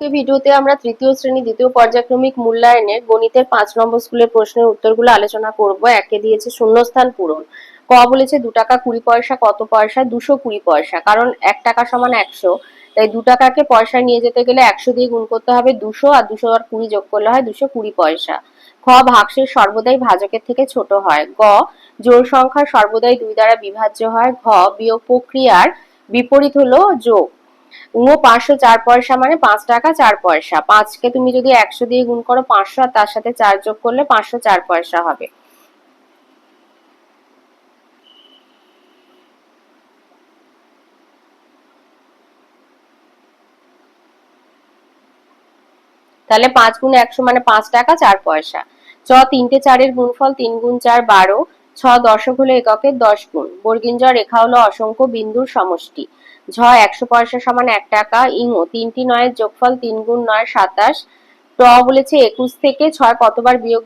এই ভিডিওতে আমরা তৃতীয় শ্রেণি, দ্বিতীয় পর্যায়ক্রমিক মূল্যায়নের গণিতের পাঁচ নম্বর স্কুলের প্রশ্নের উত্তরগুলো আলোচনা করব। একে দিয়েছে শূন্যস্থান পূরণ। ক বলেছে দু টাকা কুড়ি পয়সা, কত পয়সা? দুশো কুড়ি পয়সা। কারণ এক টাকা সমান একশো। তাই দু টাকাকে পয়সায় নিয়ে যেতে গেলে একশো দিয়ে গুণ করতে হবে দুশো আর দুশো আর কুড়ি যোগ করলে হয় দুশো কুড়ি পয়সা। খ ভাগশেষ সর্বদাই ভাজকের থেকে ছোট হয়। গ জোর সংখ্যা সর্বদাই দুই দ্বারা বিভাজ্য হয়। ঘ বিয়োগ প্রক্রিয়ার বিপরীত হলো যোগ। ও পাঁচশো চার পয়সা মানে পাঁচ টাকা চার পয়সা। পাঁচকে তুমি যদি একশো দিয়ে গুণ করো পাঁচশো, আর তার সাথে চার যোগ করলে পাঁচশো চার পয়সা হবে। তাহলে পাঁচ গুণ একশো মানে পাঁচ টাকা চার পয়সা। চ, তিনটে চারের গুণফল তিন গুণ চার বারো। ছ দশক হলো এককের দশ গুণ। বর্গিঞ্জ রেখা হলো অসংখ্য বিন্দুর সমষ্টি। ঝ একশো পয়সা সমান এক টাকা ইংও তিনটি নয়ের যোগফল তিন গুণ নয়, সাতাশ। ট বলেছে একুশ থেকে ছয় কতবার বিয়োগ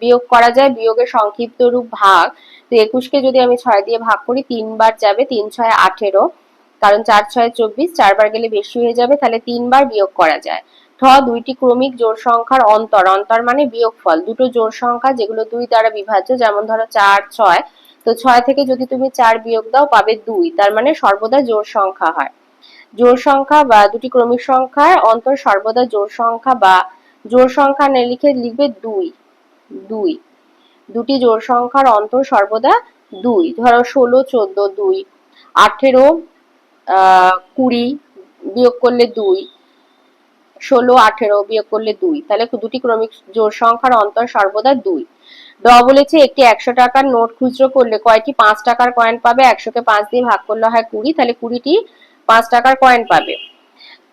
বিয়োগ করা যায়, বিয়োগের সংক্ষিপ্ত রূপ ভাগ। তো একুশকে যদি আমি ছয় দিয়ে ভাগ করি, তিনবার যাবে তিন ছয় আঠেরো। কারণ চার ছয় চব্বিশ, চারবার গেলে বেশি হয়ে যাবে, তাহলে তিনবার বিয়োগ করা যায়। ঠ, দুইটি ক্রমিক জোড় সংখ্যার অন্তর। অন্তর মানে বিয়োগফল। দুটো জোড় সংখ্যা যেগুলো দুই দ্বারা বিভাজ্য, যেমন ধরো চার, ছয়। তো ছয় থেকে যদি তুমি চার বিয়োগ দাও, পাবে দুই। তার মানে সর্বদা জোড় সংখ্যা হয়। জোড় সংখ্যা বা দুটি ক্রমিক সংখ্যার অন্তর সর্বদা জোড় সংখ্যা বা জোড় সংখ্যা না লিখে লিখবে দুই। দুই। দুটি জোড় সংখ্যার অন্তর সর্বদা দুই। ধরো ষোলো, চোদ্দ, দুই। আঠেরো কুড়ি বিয়োগ করলে দুই। ষোলো, আঠেরো, বিয়োগ করলে দুই। তাহলে দুটি ক্রমিক জোড় সংখ্যার অন্তর সর্বদা দুই। ড বলেছে একটি একশো টাকার নোট খুচরো করলে কয়টি? পাঁচ টাকার কয়েন পাবে, একশোকে পাঁচ দিয়ে ভাগ করলে হয় কুড়ি, তাহলে কুড়িটি পাঁচ টাকার কয়েন পাবে।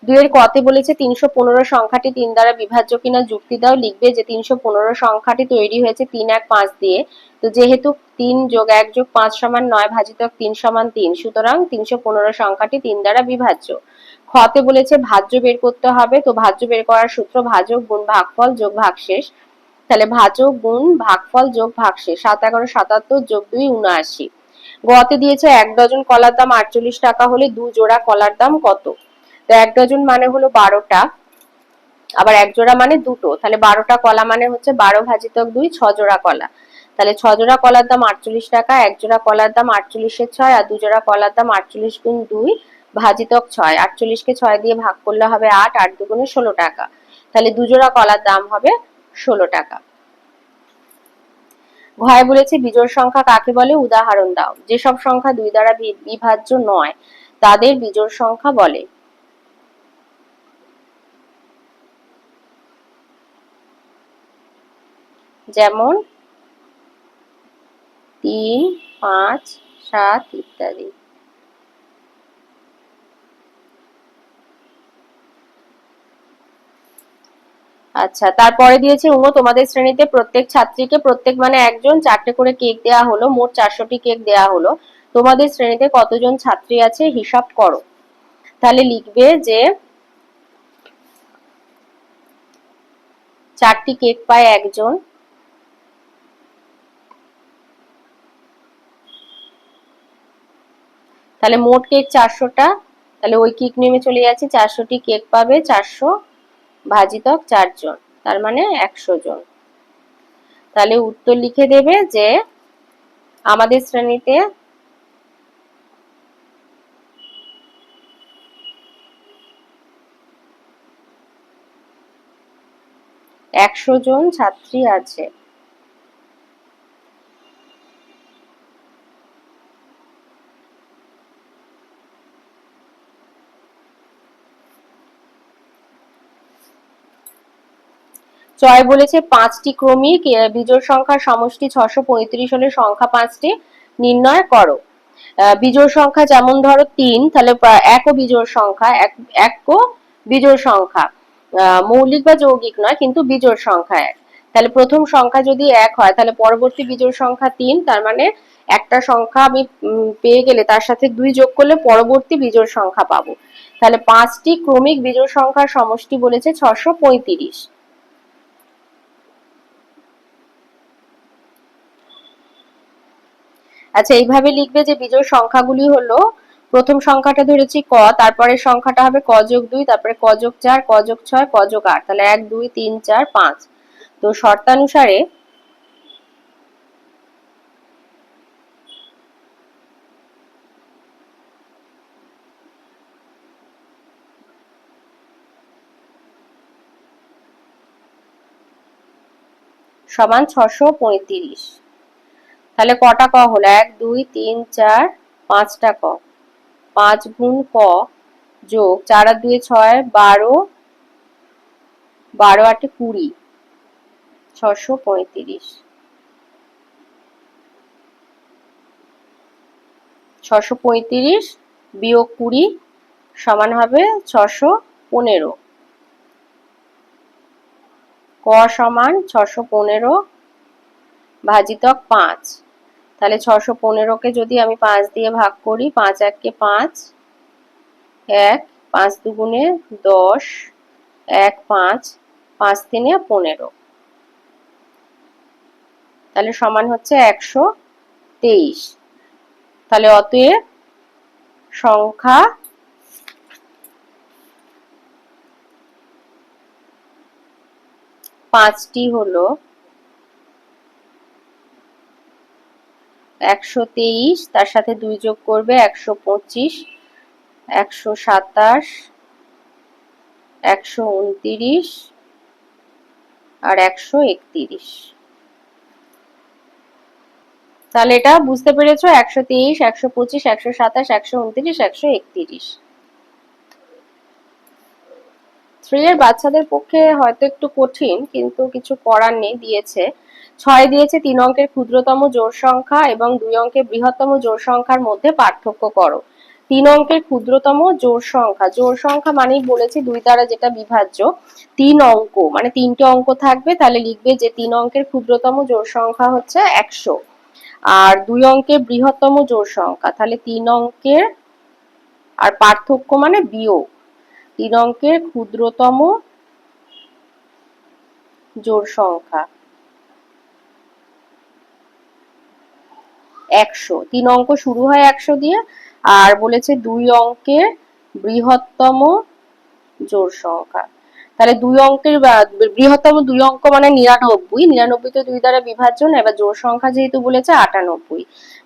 দুইয়ের কতে বলেছে তিনশো পনেরো সংখ্যাটি তিন দ্বারা বিভাজ্য কিনা যুক্তি দাও, লিখবে যে তিনশো পনেরো সংখ্যাটি তৈরি হয়েছে তিন এক পাঁচ দিয়ে। তো যেহেতু তিন যোগ এক যোগ পাঁচ সমান নয় ভাজিত তিন সমান তিন, সুতরাং তিনশো পনেরো সংখ্যাটি তিন দ্বারা বিভাজ্য। খতে বলেছে ভাজ্য বের করতে হবে। তো ভাজ্য বের করার সূত্র ভাজক গুণ ভাগফল যোগ ভাগশেষ। তাহলে ভাজক গুণ ভাগফল যোগ ভাগশেষ, সাত এগারো সাতাত্তর যোগ দুই উনআশি। গতে দিয়েছে এক ডজন কলার দাম আটচল্লিশ টাকা হলে দু জোড়া কলার দাম কত? তো এক ডজন মানে হলো বারোটা, আবার এক জোড়া মানে দুটো। তাহলে বারোটা কলা মানে হচ্ছে বারো ভাজিতক দুই, ছ জোড়া কলা। তাহলে ছ জোড়া কলার দাম আটচল্লিশ টাকা, এক জোড়া কলার দাম আটচল্লিশের ছয়, আর দু জোড়া কলার দাম আটচল্লিশ গুণ দুই ভাজিতক ছয় আটচল্লিশকে ছয় দিয়ে ভাগ করলে হবে আট আট দুগুণে ষোলো টাকা। তাহলে দুজোড়া কলার দাম হবে ষোলো টাকা। ঘয় বলেছে, বিজোড় সংখ্যা কাকে বলে? উদাহরণ দাও। যেসব সংখ্যা দুই দ্বারা বিভাজ্য নয়, তাদের বিজোড় সংখ্যা বলে। যেমন, তিন, পাঁচ, সাত ইত্যাদি। আচ্ছা তারপরে দিয়েছে, উমো, তোমাদের শ্রেণীতে প্রত্যেক ছাত্রীকে প্রত্যেক মানে একজন চারটে করে কেক দেয়া হলো, মোট চারশোটি কেক দেয়া হলো। তোমাদের শ্রেণীতে কতজন ছাত্রী আছে, হিসাব করো। তাহলে লিখবে যে চারটি কেক পায় একজন। তাহলে মোট কেক চারশোটা, তাহলে ওই কেক নেমে চলে যাচ্ছে, চারশোটি কেক পাবে চারশো। ভাজিতক চারজন, তার মানে একশো জন। তাহলে উত্তর লিখে দেবে যে আমাদের শ্রেণীতে একশো জন ছাত্রী আছে। চয় বলেছে পাঁচটি ক্রমিক বিজোড় সংখ্যার সমষ্টি ছশো পঁয়ত্রিশ হলে সংখ্যা পাঁচটি নির্ণয় করো। বিজোড় সংখ্যা যেমন ধরো তিন, তাহলে এক ও বিজোড় সংখ্যা, এক এক ও বিজোড় সংখ্যা। মৌলিক বা যৌগিক নয়, কিন্তু বিজোড় সংখ্যা এক। তাহলে প্রথম সংখ্যা যদি এক হয়, তাহলে পরবর্তী বিজোড় সংখ্যা তিন, তার মানে একটা সংখ্যা আমি পেয়ে গেলে তার সাথে দুই যোগ করলে পরবর্তী বিজোড় সংখ্যা পাবো। তাহলে পাঁচটি ক্রমিক বিজোড় সংখ্যার সমষ্টি বলেছে ছশো পঁয়ত্রিশ। আচ্ছা এইভাবে লিখবে যে বিজোড় সংখ্যাগুলি হলো, প্রথম সংখ্যাটা ধরেছি ক তারপরে সংখ্যাটা হবে ক যোগ দুই, তারপরে ক যোগ চার, ক যোগ ছয়, ক যোগ আট, তাহলে এক, দুই, তিন, চার, পাঁচ। তো শর্তানুসারে সমান ছশো পঁয়ত্রিশ। তাহলে কটা ক হলো? এক, দুই, তিন, চার, পাঁচটা ক। পাঁচ গুণ ক যোগ চার আর দুই ছয়, বারো বারো আটে কুড়ি, ছশো পঁয়ত্রিশ। ছশো পঁয়ত্রিশ বিয়োগ কুড়ি সমান হবে ছশো পনেরো। ক সমান ছশো পনেরো ভাজিতক পাঁচ। তাহলে ছশো পনেরোকে যদি আমি পাঁচ দিয়ে ভাগ করি, পাঁচ এককে পাঁচ, এক, পাঁচ দুগুণে দশ, এক পাঁচ পাঁচ তিনে পনেরো। তাহলে সমান হচ্ছে একশো তেইশ। তাহলে অতএব সংখ্যা পাঁচটি হলো একশো তেইশ, তার সাথে দুই যোগ করবে একশো পঁচিশ, একশো সাতাশ, একশো উনতিরিশ আর একশো একতিরিশ। তাহলে এটা বুঝতে পেরেছ? একশো তেইশ, একশো পঁচিশ, একশো সাতাশ, একশো উনত্রিশ, একশো একতিরিশ। থ্রি এর বাচ্চাদের পক্ষে হয়তো একটু কঠিন, কিন্তু কিছু করার নেই, দিয়েছে। ছয় দিয়েছে, তিন অঙ্কের ক্ষুদ্রতম জোড় সংখ্যা এবং দুই অঙ্কের বৃহত্তম জোড় সংখ্যার মধ্যে পার্থক্য করো। তিন অঙ্কের ক্ষুদ্রতম জোড় সংখ্যা। জোর সংখ্যা মানেই বলেছি দুই দ্বারা যেটা বিভাজ্য। তিন অঙ্ক মানে তিনটে অঙ্ক থাকবে, তাহলে লিখবে যে তিন অঙ্কের ক্ষুদ্রতম জোড় সংখ্যা হচ্ছে একশো। আর দুই অঙ্কের বৃহত্তম জোড় সংখ্যা, তাহলে তিন অঙ্কের আর পার্থক্য মানে বিয়োগ। তিন অঙ্কের ক্ষুদ্রতম জোর সংখ্যা। একশো। তিন অঙ্ক শুরু হয় একশো দিয়ে আর বলেছে দুই অঙ্কের বৃহত্তম জোর সংখ্যা। তাহলে দুই অঙ্কের বৃহত্তম দুই অঙ্ক মানে নিরানব্বই। নিরানব্বই তো দুই দ্বারা বিভাজন, এবার জোর সংখ্যা যেহেতু বলেছে আটানব্বই।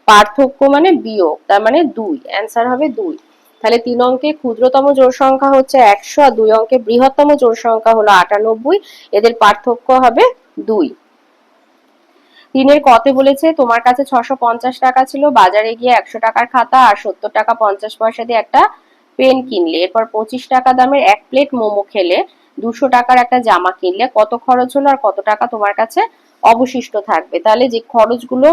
পার্থক্য মানে বিয়োগ, তার মানে দুই। অ্যান্সার হবে দুই। তাহলে তিন অঙ্কে ক্ষুদ্রতম জোড় সংখ্যা হচ্ছে একশো আর দুই অঙ্কে বৃহত্তম জোড় সংখ্যা হলো আটানব্বই। এদের পার্থক্য হবে দুই। তিনের কতে বলেছে, তোমার কাছে ছশো পঞ্চাশ টাকা ছিল, বাজারে গিয়ে একশো টাকার খাতা আর সত্তর টাকা পঞ্চাশ পয়সা দিয়ে একটা পেন কিনলে। এরপর পঁচিশ টাকা দামের এক প্লেট মোমো খেলে, দুশো টাকার একটা জামা কিনলে কত খরচ হলো আর কত টাকা তোমার কাছে অবশিষ্ট থাকবে? তাহলে যে খরচগুলো,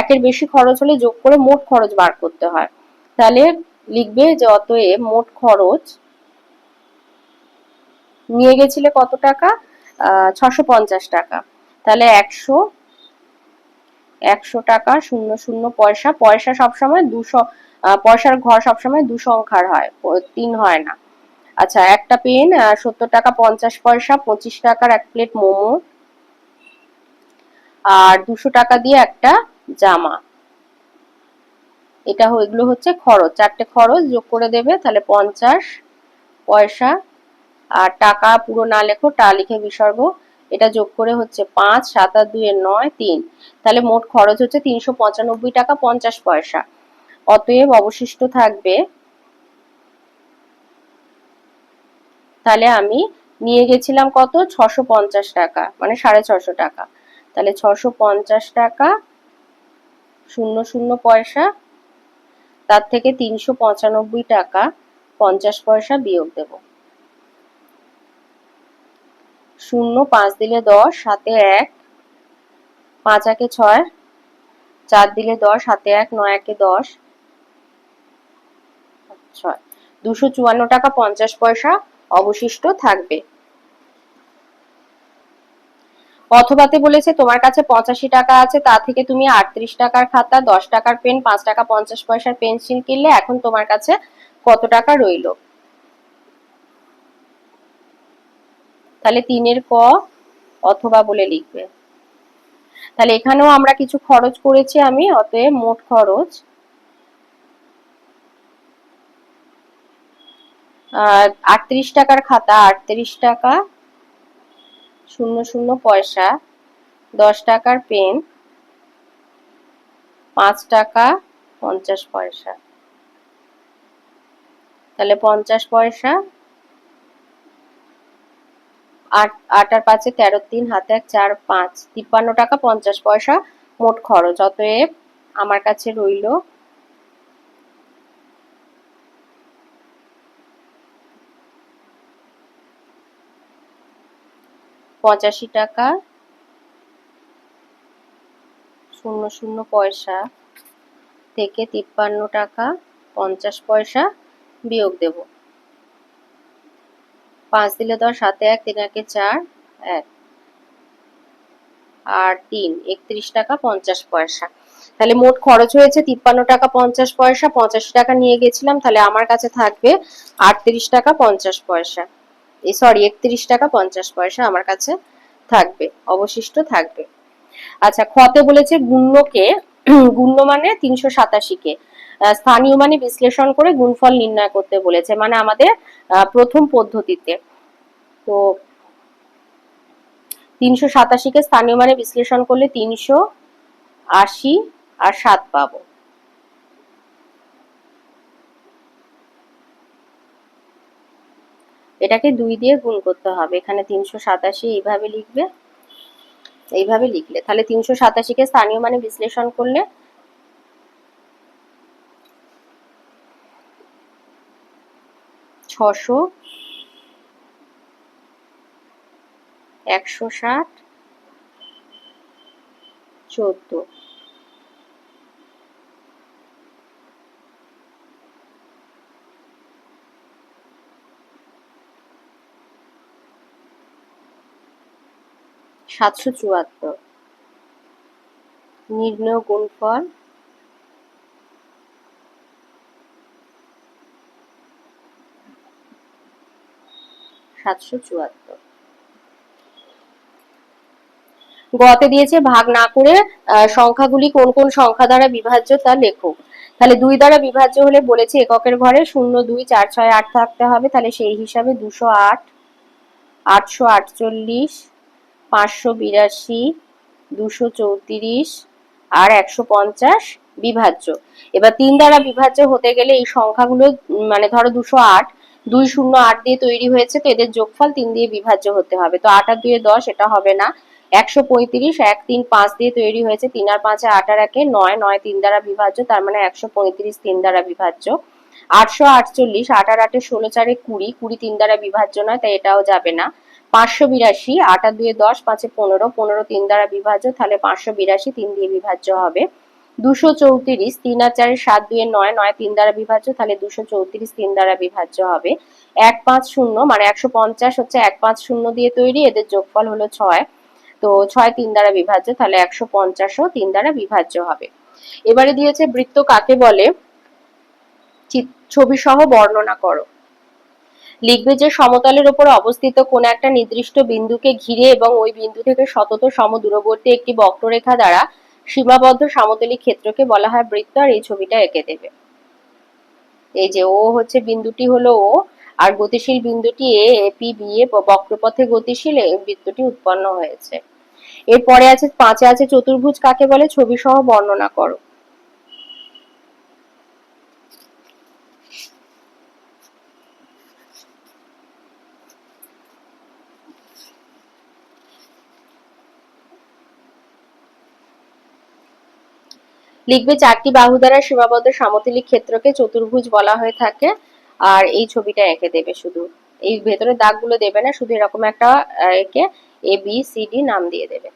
একের বেশি খরচ হলে যোগ করে মোট খরচ বার করতে হয়। তাহলে লিখবে যে অতএব মোট খরচ নিয়ে গেছিলে কত টাকা? ছশো পঞ্চাশ টাকা। তাহলে একশো একশো টাকা শূন্য শূন্য পয়সা। পয়সা সবসময় দুশো পয়সার ঘর সবসময় দু সংখ্যার হয়, তিন হয় না। আচ্ছা একটা পেন সত্তর টাকা পঞ্চাশ পয়সা, পঁচিশ টাকার এক প্লেট মোমো। আর দুশো টাকা দিয়ে একটা জামা। এটা এগুলো হচ্ছে খরচ। চারটে খরচ যোগ করে দেবে, তাহলে পঞ্চাশ পয়সা। আর টাকা পুরো না লেখো, টা লিখে বিসর্গ। এটা যোগ করে হচ্ছে পাঁচ, সাত আর দুই নয়, তিন। তাহলে মোট খরচ হচ্ছে তিনশো পঁচানব্বই টাকা পঞ্চাশ পয়সা। অতএব অবশিষ্ট থাকবে। তাহলে আমি নিয়ে গেছিলাম কত? ছশো পঞ্চাশ টাকা মানে সাড়ে ছশো টাকা। তাহলে ছশো পঞ্চাশ টাকা, শূন্য শূন্য পয়সা। তার থেকে তিনশো পঁচানব্বই টাকা পঞ্চাশ পয়সা বিয়োগ দেব। শূন্য পাঁচ দিলে দশ হাতে এক, পাঁচ একে ছয়, চার দিলে দশ হাতে এক, নয় একে দশ, ছয়। দুশো চুয়ান্ন টাকা পঞ্চাশ পয়সা অবশিষ্ট থাকবে। অথবাতে বলেছে, তোমার কাছে পঁচাশি টাকা আছে, তা থেকে তুমি আটত্রিশ টাকার খাতা, দশ টাকার পেন, পাঁচ টাকা পঞ্চাশ পয়সার পেন্সিল কিনলে এখন তোমার কাছে কত টাকা রইল? তাহলে তিনের ক অথবা বলে লিখবে। তাহলে এখানেও আমরা কিছু খরচ করেছি আমি, অতএব মোট খরচ। আটত্রিশ টাকার খাতা, আটত্রিশ টাকা শূন্য শূন্য পয়সা, দশ টাকার পেন, পাঁচ টাকা পঞ্চাশ পয়সা। তাহলে পঞ্চাশ পয়সা, আট আট আর পাঁচে তেরো, তিন, হাতে এক, চার, পাঁচ, তিপ্পান্ন টাকা পঞ্চাশ পয়সা মোট খরচ। অতএব আমার কাছে রইল পঁচাশি টাকা। শূন্য শূন্য পয়সা থেকে তিপ্পান্ন টাকা, পঞ্চাশ পয়সা বিয়োগ দেব। পাঁচ দিলে দশ সাথে এক, তিন একে চার, এক। আর তিন, একত্রিশ টাকা, পঞ্চাশ পয়সা। তাহলে মোট খরচ হয়েছে তিপ্পান্ন টাকা, পঞ্চাশ পয়সা, পঁচাশি টাকা নিয়ে গেছিলাম, তাহলে আমার কাছে থাকবে আটত্রিশ টাকা, পঞ্চাশ পয়সা। সরি একত্রিশ টাকা পঞ্চাশ পয়সা আমার কাছে থাকবে, অবশিষ্ট থাকবে। আচ্ছা খতে বলেছে গুণ্যকে গুণ্য মানে তিনশো সাতাশিকে স্থানীয় মানে বিশ্লেষণ করে গুণফল নির্ণয় করতে বলেছে মানে আমাদের প্রথম পদ্ধতিতে। তো, তিনশো সাতাশিকে স্থানীয় মানে বিশ্লেষণ করলে তিনশো আশি আর সাত পাবো। এটাকে দুই দিয়ে গুণ করতে হবে। এখানে তিনশো সাতাশি এইভাবে লিখবে। এইভাবে লিখলে। তাহলে তিনশো সাতাশিকে স্থানীয় মানে বিশ্লেষণ করলে ছশো একশো ষাট চোদ্দ। সাতশো চুয়াত্তর। নির্ণয় গুণফল? সাতশো চুয়াত্তর। গতে দিয়েছে ভাগ না করে সংখ্যাগুলি কোন কোন সংখ্যা দ্বারা বিভাজ্য তা লেখো তাহলে দুই দ্বারা বিভাজ্য হলে বলেছে এককের ঘরে শূন্য, দুই, চার, ছয়, আট থাকতে হবে। তাহলে সেই হিসাবে দুশো আট, আটশো আটচল্লিশ পাঁচশো বিরাশি, দুশো চৌত্রিশ আর একশো পঞ্চাশ বিভাজ্য। এবার তিন দ্বারা বিভাজ্য হতে গেলে এই সংখ্যাগুলো মানে ধরো দুশো আট, দুই শূন্য আট দিয়ে তৈরি হয়েছে, তো এদের যোগফল তিন দিয়ে বিভাজ্য হতে হবে। তো আট আর দুয়ে দশ, এটা হবে না। একশো পঁয়ত্রিশ, এক, তিন, পাঁচ দিয়ে তৈরি হয়েছে, তিন আর পাঁচে আট আর একে নয় নয়, তিন দ্বারা বিভাজ্য, তার মানে একশো পঁয়ত্রিশ, তিন দ্বারা বিভাজ্য। আটশো আটচল্লিশ, আট আর আটে ষোলো চারে কুড়ি কুড়ি তিন দ্বারা বিভাজ্য নয়, তাই এটাও যাবে না। পাঁচশো বিরাশি, আট দুয়ে দশ, পাঁচে পনেরো পনেরো তিন দ্বারা বিভাজ্য, তাহলে পাঁচশো বিরাশি, তিন দিয়ে বিভাজ্য হবে। দুশো চৌত্রিশ, তিন আর চারের সাত দুয়ে নয় নয় তিন দ্বারা বিভাজ্য, তাহলে দুশো চৌত্রিশ, তিন দ্বারা বিভাজ্য হবে। এক পাঁচ শূন্য মানে একশো পঞ্চাশ হচ্ছে এক পাঁচ শূন্য দিয়ে তৈরি, এদের যোগফল হলো ছয়। তো ছয় তিন দ্বারা বিভাজ্য, তাহলে একশো পঞ্চাশও তিন দ্বারা বিভাজ্য হবে। এবারে দিয়েছে বৃত্ত কাকে বলে? ছবি সহ বর্ণনা করো। লিখবে যে সমতলের উপর অবস্থিত কোন একটা নির্দিষ্ট বিন্দুকে ঘিরে এবং ওই বিন্দু থেকে শতত সম দূরবর্তী একটি বক্ররেখা দ্বারা সীমাবদ্ধ সমতলী ক্ষেত্রকে বলা হয় বৃত্ত, আর এই ছবিটা এঁকে দেবে। এই যে ও হচ্ছে বিন্দুটি হলো ও, আর গতিশীল বিন্দুটি এ এপি বি, এ বক্রপথে গতিশীল বৃত্তটি উৎপন্ন হয়েছে। এরপরে আছে, পাঁচে আছে চতুর্ভুজ, কাকে বলে? ছবি সহ বর্ণনা করো। লিখবে চারটি বাহু দ্বারা সীমাবদ্ধ সমতলিক ক্ষেত্রকে চতুর্ভুজ বলা হয়ে থাকে। আর এই ছবিটা এঁকে দেবে শুধু। এই ভেতরে দাগগুলো দেবে না, শুধু এরকম একটা একে এ বি সি ডি নাম দিয়ে দেবে।